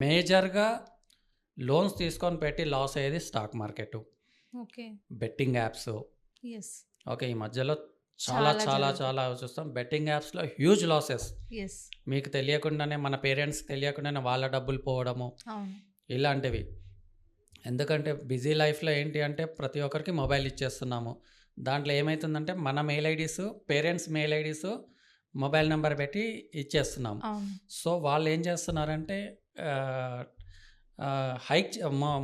మేజర్‌గా లోన్స్ తీసుకొని పెట్టి లాస్ అయ్యేది stock market. Okay. Betting apps. Okay. ఈ మధ్యలో చాలా, చాలా చాలా, చూస్తాం. బెట్టింగ్ యాప్స్‌లో హ్యూజ్ లాసెస్. మీకు తెలియకుండానే మన పేరెంట్స్‌కి తెలియకుండానే వాళ్ళ డబ్బులు పోవడము. ఇలాంటివి. ఎందుకంటే బిజీ లైఫ్‌లో ఏంటి అంటే ప్రతి ఒక్కరికి మొబైల్ ఇచ్చేస్తున్నాము. దాంట్లో ఏమైతుందంటే మన mail IDs, parents mail IDs, mobile number పెట్టి ఇచ్చేస్తున్నాము. సో వాళ్ళు ఏం చేస్తున్నారంటే హైక్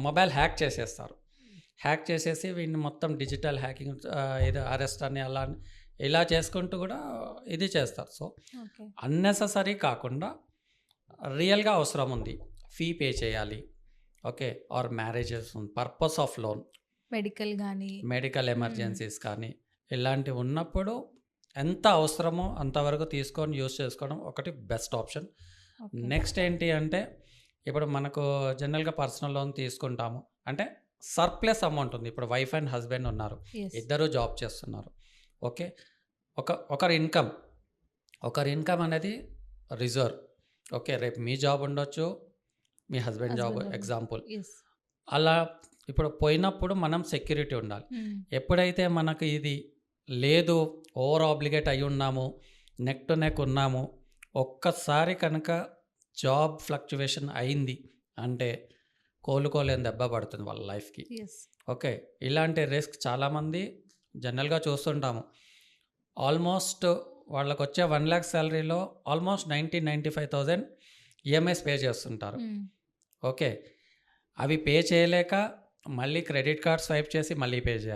మొబైల్ హ్యాక్ చేసేస్తారు. హ్యాక్ చేసేసి వీడిని మొత్తం డిజిటల్ హ్యాకింగ్ ఏదో అరెస్ట్ అని అలా ఇలా చేసుకుంటూ కూడా ఇది చేస్తారు. So okay. అన్నెసెసరీ కాకుండా రియల్‌గా అవసరం ఉంది. ఫీ పే చేయాలి. Okay. Or marriages purpose of loan. Medical గాని మెడికల్. ఎమర్జెన్సీస్ కానీ ఇలాంటివి ఉన్నప్పుడు ఎంత అవసరమో అంతవరకు తీసుకొని యూజ్ చేసుకోవడం ఒకటి బెస్ట్ ఆప్షన్. నెక్స్ట్ ఏంటి అంటే ఇప్పుడు మనకు జనరల్‌గా పర్సనల్ లోన్ తీసుకుంటాము. అంటే సర్ప్లస్ అమౌంట్ ఉంది. ఇప్పుడు వైఫ్ అండ్ హస్బెండ్ ఉన్నారు. ఇద్దరు జాబ్ చేస్తున్నారు. ఓకే. ఒక ఒకరి ఇన్‌కమ్ ఒకరి ఇన్‌కమ్ అనేది రిజర్వ్. ఓకే. రేపు మీ జాబ్ ఉండొచ్చు. మీ హస్బెండ్ జాబ్ ఎగ్జాంపుల్. అలా ఇప్పుడు పోయినప్పుడు మనం సెక్యూరిటీ ఉండాలి. హ్మ్. ఎప్పుడైతే మనకు ఇది లేదు ఓవర్ ఆబ్లిగేట్ అయ్యి ఉన్నాము. నెక్ టు నెక్ ఉన్నాము. ఒక్కసారి కనుక జాబ్ ఫ్లక్చుయేషన్ అయింది అంటే కోలుకోలేని దెబ్బ పడుతుంది వాళ్ళ లైఫ్‌కి. ఓకే. ఇలాంటి రిస్క్ చాలామంది జనరల్‌గా చూస్తుంటాము. ఆల్మోస్ట్ వాళ్ళకొచ్చే 1,00,000 సాలరీలో ఆల్మోస్ట్ 90, 95,000 ఈఎంఐస్ పే చేస్తుంటారు. హ్మ్. ఓకే. అవి పే చేయలేక మళ్ళీ క్రెడిట్ కార్డ్ స్వైప్ చేసి మళ్ళీ పే చేయాలి.